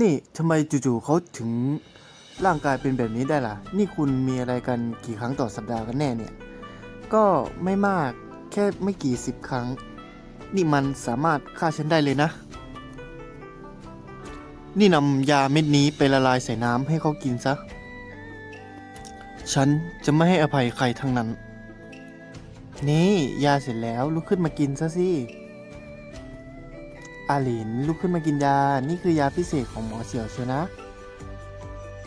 นี่ทำไมจู่ๆเขาถึงร่างกายเป็นแบบนี้ได้ล่ะ นี่คุณมีอะไรกันกี่ครั้งต่อสัปดาห์กันแน่เนี่ย ก็ไม่มากแค่ไม่กี่สิบครั้ง นี่มันสามารถฆ่าฉันได้เลยนะ นี่นำยาเม็ดนี้ไปละลายใส่น้ำให้เขากินซะ ฉันจะไม่ให้อภัยใครทั้งนั้น นี่ยาเสร็จแล้วลุกขึ้นมากินซะสิ อาหลินลุกขึ้นมากินยา นี่คือยาพิเศษของหมอเสี่ยวเชียวนะ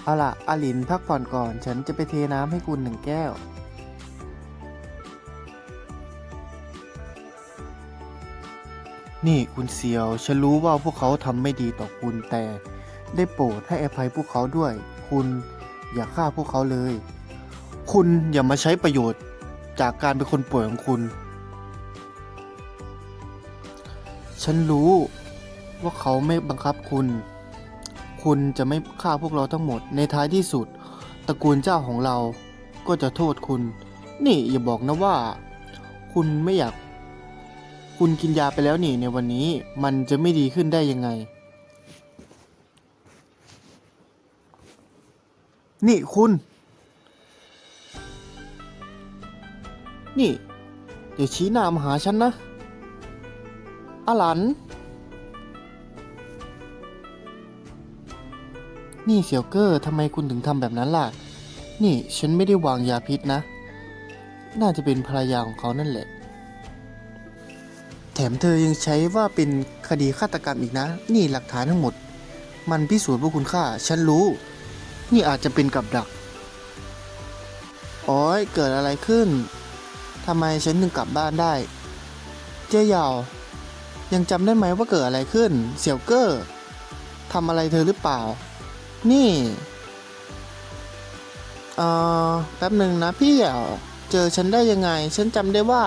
เอาล่ะอาหลินพักผ่อนก่อน ฉันจะไปเทน้ำให้คุณหนึ่งแก้ว นี่คุณเซียว ฉันรู้ว่าพวกเขาทำไม่ดีต่อคุณแต่ ได้โปรดให้อภัยพวกเขาด้วย คุณอย่าฆ่าพวกเขาเลย คุณอย่ามาใช้ประโยชน์จากการเป็นคนป่วยของคุณ ฉันรู้ว่าเขาไม่บังคับคุณ คุณจะไม่ฆ่าพวกเราทั้งหมด ในท้ายที่สุด ตระกูลเจ้าของเราก็จะโทษคุณ นี่อย่าบอกนะว่า คุณไม่อยาก คุณกินยาไปแล้วนี่ในวันนี้มันจะไม่ดีขึ้นได้ยังไง นี่คุณ นี่เดี๋ยวชี้หน้ามาหาฉันนะ อาหลัน นี่เสี่ยวเกอร์ทำไมคุณถึงทำแบบนั้นล่ะ นี่ฉันไม่ได้วางยาพิษนะ น่าจะเป็นภรรยาของเขานั่นแหละ แถมเธอยังใช้ว่าเป็นคดีฆาตกรรมอีกนะ นี่หลักฐานทั้งหมด มันพิสูจน์ว่าคุณฆ่า ฉันรู้ นี่อาจจะเป็นกับดักโอ้ยเกิดอะไรขึ้นทำไมฉันถึงกลับบ้านได้ เจ๊ยาว ยังจำได้ไหมว่าเกิดอะไรขึ้น เสี่ยวเกอร์ทำอะไรเธอหรือเปล่า นี่เอ่อแป๊บหนึ่งนะพี่เหี่เจอฉันได้ยังไง ฉันจำได้ว่า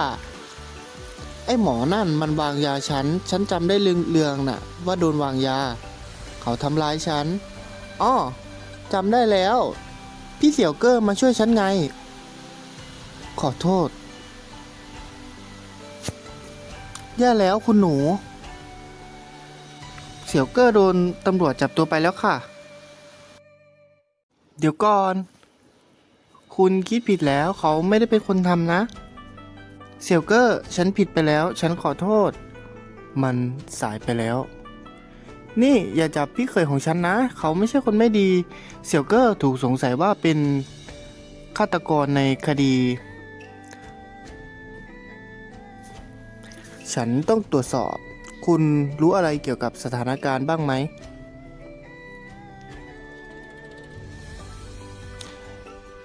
ไอ้หมอนั่นมันวางยาฉัน ฉันจำได้เรืองๆน่ะ ว่าโดนวางยา เขาทำร้ายฉันอ้อจำได้แล้ว พี่เสี่ยวเกอร์มาช่วยฉันไง ขอโทษ แย่แล้วคุณหนู เสี่ยวเกอร์โดนตำรวจจับตัวไปแล้วค่ะ เดี๋ยวก่อน คุณคิดผิดแล้วเขาไม่ได้เป็นคนทำนะ เสี่ยวเกอร์ฉันผิดไปแล้ว ฉันขอโทษ มันสายไปแล้ว นี่อย่าจับพี่เคยของฉันนะ เขาไม่ใช่คนไม่ดี เสี่ยวเกอร์ถูกสงสัยว่าเป็นฆาตกรในคดี ฉันต้องตรวจสอบ คุณรู้อะไรเกี่ยวกับสถานการณ์บ้างไหม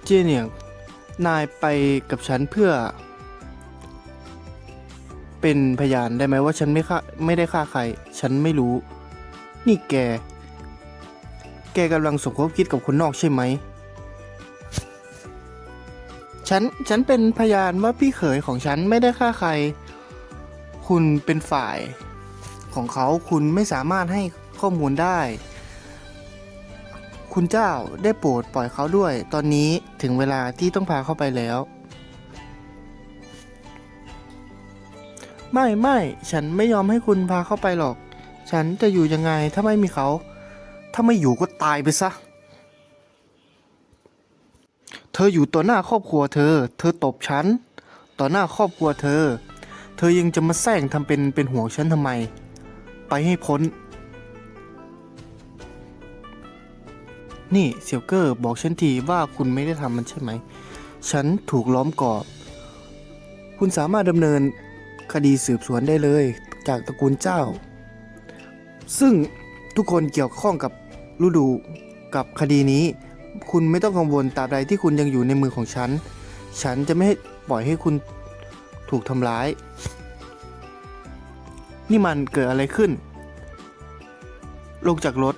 เจเนียงนายไปกับฉันเพื่อ เป็นพยานได้ไหมว่าฉันไม่ฆ่าไม่ได้ฆ่าใคร ฉันไม่รู้ นี่แก แกกำลังสมคบคิดกับคนนอกใช่ไหมฉัน ฉันเป็นพยานว่าพี่เขยของฉันไม่ได้ฆ่าใคร คุณเป็นฝ่ายของเขาคุณไม่สามารถให้ข้อมูลได้ คุณเจ้าได้โปรดปล่อยเขาด้วย ตอนนี้ถึงเวลาที่ต้องพาเข้าไปแล้ว ไม่ไม่ฉันไม่ยอมให้คุณพาเข้าไปหรอก ฉันจะอยู่ยังไงถ้าไม่มีเขา ถ้าไม่อยู่ก็ตายไปซะ เธออยู่ต่อหน้าครอบครัวเธอ เธอตบฉัน ต่อหน้าครอบครัวเธอ เธอยังจะมาแซงทำเป็นเป็นห่วงฉันทำไม ไปให้พ้น นี่เซียวเกอร์บอกฉันทีว่าคุณไม่ได้ทำมันใช่ไหม ฉันถูกล้อมกรอบ คุณสามารถดำเนินคดีสืบสวนได้เลยจากตระกูลเจ้า ซึ่งทุกคนเกี่ยวข้องกับฤดูกับคดีนี้ คุณไม่ต้องกังวลตราบใดที่คุณยังอยู่ในมือของฉัน ฉันจะไม่ให้ปล่อยให้คุณ ถูกทำร้าย นี่มันเกิดอะไรขึ้น ลงจากรถ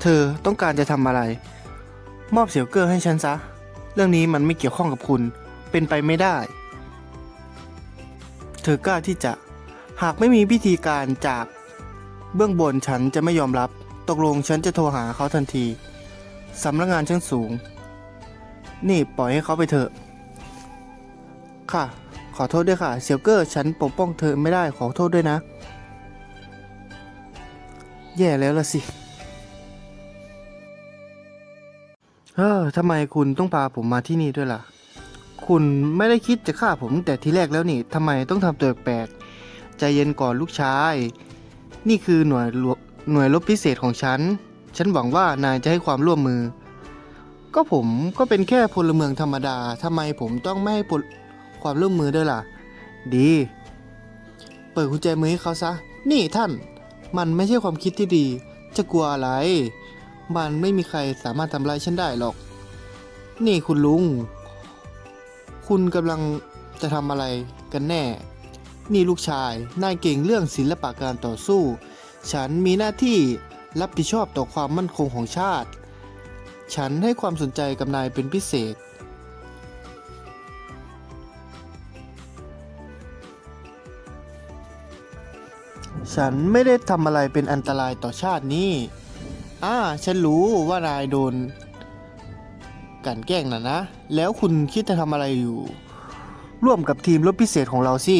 เธอต้องการจะทำอะไร มอบเสี่ยวเกอร์ให้ฉันซะ เรื่องนี้มันไม่เกี่ยวข้องกับคุณ เป็นไปไม่ได้ เธอกล้าที่จะ หากไม่มีพิธีการจากเบื้องบนฉันจะไม่ยอมรับ ตกลงฉันจะโทรหาเขาทันที สำนักงานชั้นสูง นี่ปล่อยให้เขาไปเถอะ ค่ะ ขอโทษด้วยค่ะ เซียวเกอร์ฉันปกป้องเธอไม่ได้ขอโทษด้วยนะ แย่แล้วละสิเออทำไมคุณต้องพาผมมาที่นี่ด้วยล่ะ คุณไม่ได้คิดจะฆ่าผมแต่ทีแรกแล้วนี่ทำไมต้องทำตัวแปลกใจเย็นก่อนลูกชาย นี่คือหน่วยรวหน่วยรบพิเศษของฉัน ฉันหวังว่านายจะให้ความร่วมมือ ก็ผมก็เป็นแค่พลเมืองธรรมดาทำไมผมต้องไม่ให้พล ความร่วมมือด้วยล่ะ ดี เปิดกุญแจมือให้เขาซะ นี่ท่าน มันไม่ใช่ความคิดที่ดี จะกลัวอะไร มันไม่มีใครสามารถทำร้ายฉันได้หรอก นี่คุณลุง คุณกำลังจะทำอะไรกันแน่ นี่ลูกชาย นายเก่งเรื่องศิลปะการต่อสู้ ฉันมีหน้าที่รับผิดชอบต่อความมั่นคงของชาติ ฉันให้ความสนใจกับนายเป็นพิเศษ ฉันไม่ได้ทำอะไรเป็นอันตรายต่อชาตินี้อ่าฉันรู้ว่านายโดนกันแกล้งนะนะ แล้วคุณคิดจะทำอะไรอยู่ ร่วมกับทีมรบพิเศษของเราสิ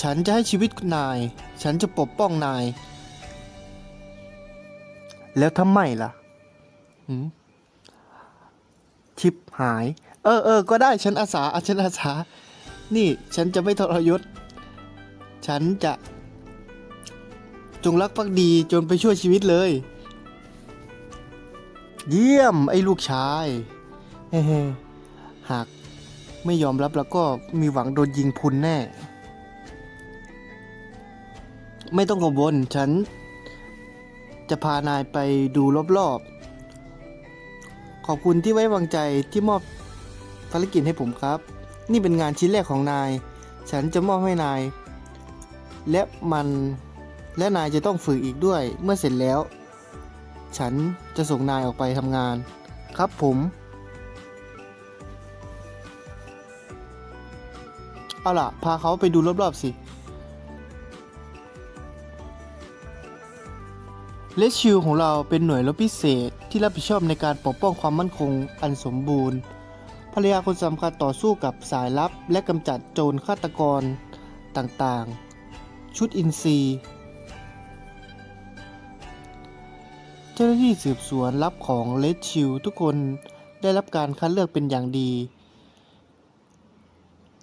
ฉันจะให้ชีวิตนาย ฉันจะปกป้องนาย แล้วทำไมล่ะหืมชิปหาย เออเออก็ได้ฉันอาสาฉันอาสา นี่ฉันจะไม่ทรยศ ฉันจะ จงรักภักดีจนไปช่วยชีวิตเลย เยี่ยมไอ้ลูกชายเฮ้หากไม่ยอมรับแล้วก็มีหวังโดนยิงพุนแน่ ไม่ต้องกังวลฉัน จะพานายไปดูรอบๆ ขอบคุณที่ไว้วางใจที่มอบภารกิจให้ผมครับ นี่เป็นงานชิ้นแรกของนาย ฉันจะมอบให้นาย และมันและนายจะต้องฝึกอีกด้วยเมื่อเสร็จแล้ว ฉันจะส่งนายออกไปทำงาน ครับผม เอาล่ะ พาเขาไปดูรอบๆสิเลสชิลของเราเป็นหน่วยรบพิเศษที่รับผิดชอบในการปกป้องความมั่นคงอันสมบูรณ์ ภรรยาคนสำคัญต่อสู้กับสายลับและกำจัดโจรฆาตกรต่างๆ ชุดอินซีย์เจ้าหน้าที่สืบสวนลับของเลดชิลทุกคนได้รับการคัดเลือกเป็นอย่างดี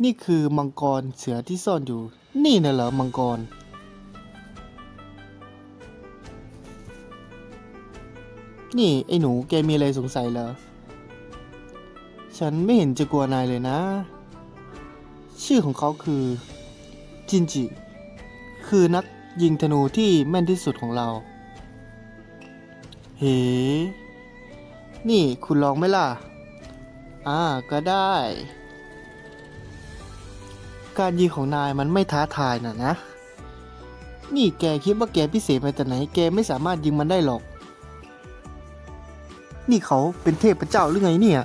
นี่คือมังกรเสือที่ซ่อนอยู่ นี่น่ะเหรอมังกร นี่ไอ้หนูแกมีอะไรสงสัยเหรอ ฉันไม่เห็นจะกลัวนายเลยนะ ชื่อของเขาคือจินจิ คือนักยิงธนูที่แม่นที่สุดของเรา เฮ้ นี่คุณลองไหมล่ะ อ่า ก็ได้ การยิงของนายมันไม่ท้าทายนะนะ นี่แกคิดว่าแกพิเศษมาแต่ไหน แกไม่สามารถยิงมันได้หรอก นี่เขาเป็นเทพเจ้าหรือไงเนี่ย